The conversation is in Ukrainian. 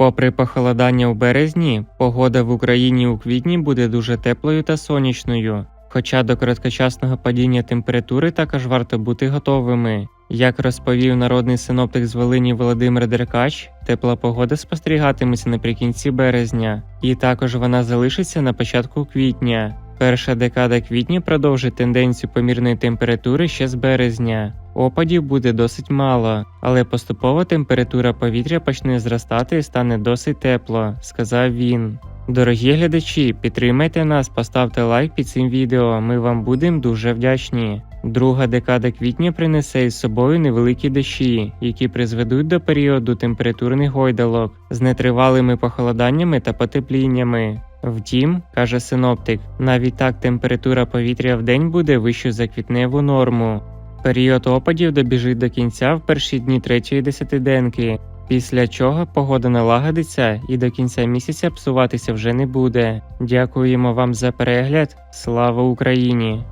Попри похолодання у березні, погода в Україні у квітні буде дуже теплою та сонячною. Хоча до короткочасного падіння температури також варто бути готовими. Як розповів народний синоптик з Волині Володимир Деркач, тепла погода спостерігатиметься наприкінці березня, і також вона залишиться на початку квітня. Перша декада квітня продовжить тенденцію помірної температури ще з березня. Опадів буде досить мало, але поступово температура повітря почне зростати і стане досить тепло, сказав він. Дорогі глядачі, підтримайте нас, поставте лайк під цим відео. Ми вам будемо дуже вдячні. Друга декада квітня принесе із собою невеликі дощі, які призведуть до періоду температурних гойдалок з нетривалими похолоданнями та потепліннями. Втім, каже синоптик, навіть так температура повітря в день буде вищою за квітневу норму. Період опадів добіжить до кінця в перші дні третьої десятиденки, після чого погода налагодиться і до кінця місяця псуватися вже не буде. Дякуємо вам за перегляд. Слава Україні!